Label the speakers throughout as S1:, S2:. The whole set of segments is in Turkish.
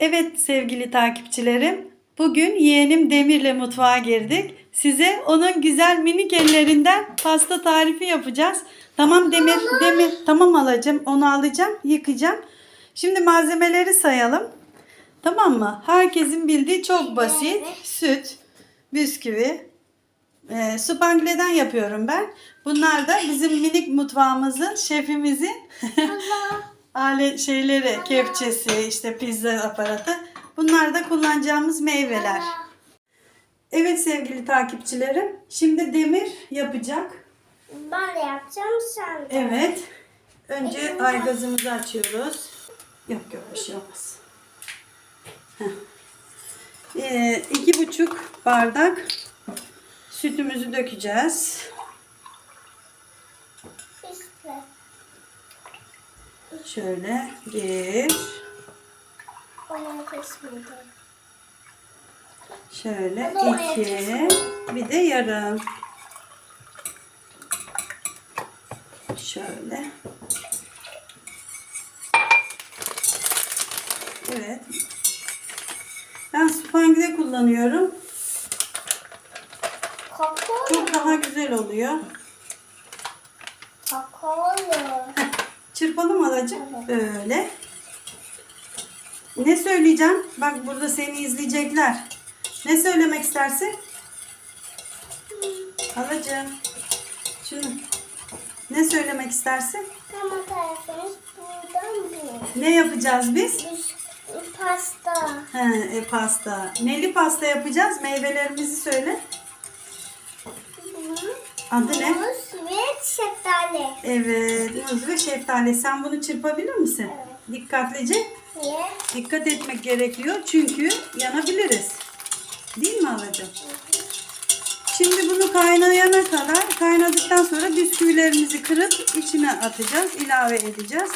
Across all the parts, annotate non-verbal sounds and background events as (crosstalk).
S1: Evet sevgili takipçilerim, bugün yeğenim Demir'le mutfağa girdik. Size onun güzel minik ellerinden pasta tarifi yapacağız. Tamam Demir, Demir. Tamam alacağım, onu alacağım, yıkayacağım. Şimdi malzemeleri sayalım. Tamam mı? Herkesin bildiği çok basit. Süt, bisküvi, e, spangleden yapıyorum ben. Bunlar da bizim minik mutfağımızın, şefimizin (laughs) alet şeyleri, kepçesi, işte pizza aparatı. Bunlar da kullanacağımız meyveler. Evet sevgili takipçilerim, şimdi Demir yapacak.
S2: Ben de yapacağım sen de.
S1: Evet. Önce aygazımızı açıyoruz. Yok yok bir şey olmaz. Heh. Ee, iki buçuk bardak sütümüzü dökeceğiz. Şöyle bir, şöyle iki, bir de yarım. Şöyle. Evet. Ben spangle kullanıyorum. Çok daha güzel oluyor.
S2: Kakaolu.
S1: Çırpalım alacık. Böyle. Ne söyleyeceğim? Bak burada seni izleyecekler. Ne söylemek istersin? Halacığım. Şunu. Ne söylemek istersin?
S2: Tamam tarafınız buradan bu.
S1: Ne yapacağız biz?
S2: Biz pasta.
S1: He, e, pasta. Neli pasta yapacağız? Meyvelerimizi söyle. Adı ne?
S2: Muz şeftali.
S1: Evet, ve şeftali. Sen bunu çırpabilir misin?
S2: Evet.
S1: Dikkatlice.
S2: Niye?
S1: Dikkat etmek gerekiyor çünkü yanabiliriz. Değil mi halacığım? Şimdi bunu kaynayana kadar kaynadıktan sonra bisküvilerimizi kırıp içine atacağız, ilave edeceğiz.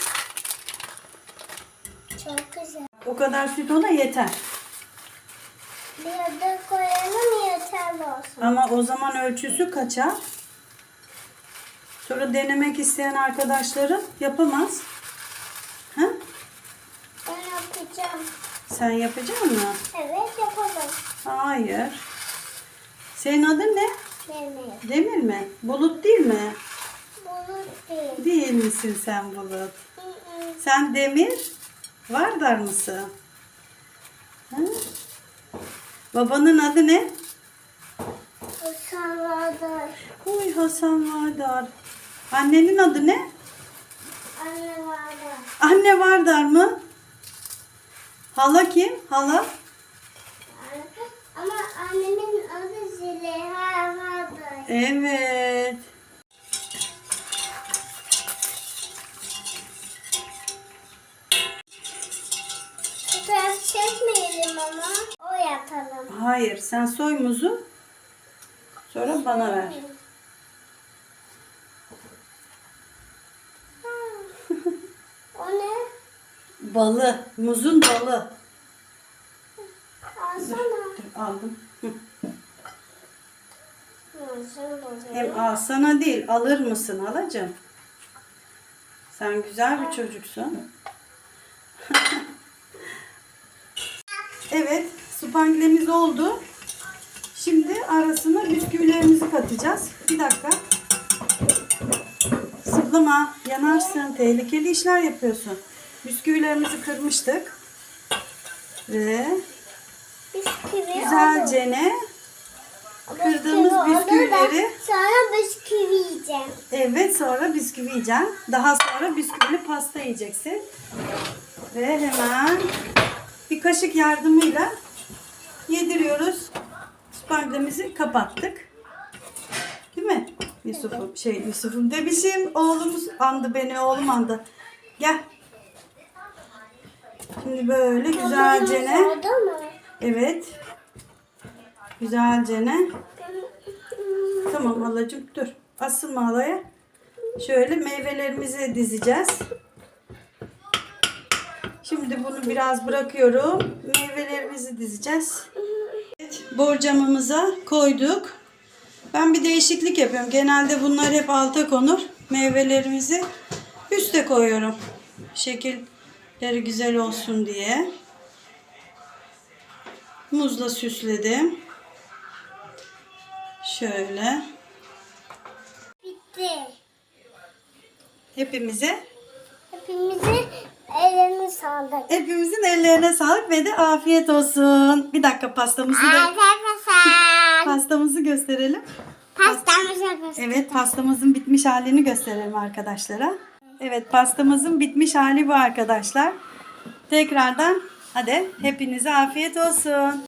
S2: Çok güzel.
S1: O kadar süt ona yeter.
S2: Bir de koyalım yeterli olsun.
S1: Ama o zaman ölçüsü kaçar. Sonra denemek isteyen arkadaşlarım yapamaz. Ha?
S2: Ben yapacağım.
S1: Sen yapacak mısın?
S2: Evet yapalım.
S1: Hayır. Senin adın ne?
S2: Yemeği.
S1: Demir mi? Bulut değil mi?
S2: Bulut değil.
S1: Değil misin sen Bulut?
S2: Hı hı.
S1: Sen Demir Vardar mısın? Ha? Babanın adı ne?
S2: Bu salada.
S1: Uy Hasan Vardar. Annenin adı ne?
S2: Anne vardı.
S1: Anne Vardar mı? Hala kim? Hala?
S2: Ama annemin adı Züleyha vardı.
S1: Evet.
S2: Fotoğraf çekmeyelim ama o yapalım.
S1: Hayır sen soy muzu. Sonra bana ver.
S2: O ne?
S1: Balı. Muzun balı.
S2: Alsana.
S1: Dur, aldım. Hı. Hem alsana değil alır mısın halacığım? Sen güzel bir çocuksun. (laughs) evet spanglemiz oldu. Şimdi arasına bisküvilerimizi katacağız. Bir dakika. Sıplama yanarsın. Tehlikeli işler yapıyorsun. Bisküvilerimizi kırmıştık. Ve
S2: Bisküvi
S1: güzelce ne? kırdığımız bisküvileri-
S2: Sonra bisküvi yiyeceğim.
S1: Evet sonra bisküvi yiyeceksin. Daha sonra bisküvili pasta yiyeceksin. Ve hemen bir kaşık yardımıyla yediriyoruz. Spanglemizi kapattık. Değil mi? Yusuf'um şey Yusuf'um demişim. Oğlumuz andı beni oğlum andı. Gel. Şimdi böyle güzelce ne? Evet. Güzelce ne? Tamam halacığım dur. Asılma halaya. Şöyle meyvelerimizi dizeceğiz. Şimdi bunu biraz bırakıyorum. Meyvelerimizi dizeceğiz. Evet, borcamımıza koyduk. Ben bir değişiklik yapıyorum. Genelde bunlar hep alta konur. Meyvelerimizi üste koyuyorum. Şekilleri güzel olsun diye. Muzla süsledim. Şöyle.
S2: Bitti.
S1: Hepimize
S2: Hepimizi ellerini sağlık.
S1: hepimizin ellerine sağlık ve de afiyet olsun. Bir dakika pastamızı da pastamızı gösterelim.
S2: Pastamızı göster.
S1: Evet pastamızın bitmiş halini gösterelim arkadaşlara. Evet pastamızın bitmiş hali bu arkadaşlar. Tekrardan hadi hepinize afiyet olsun.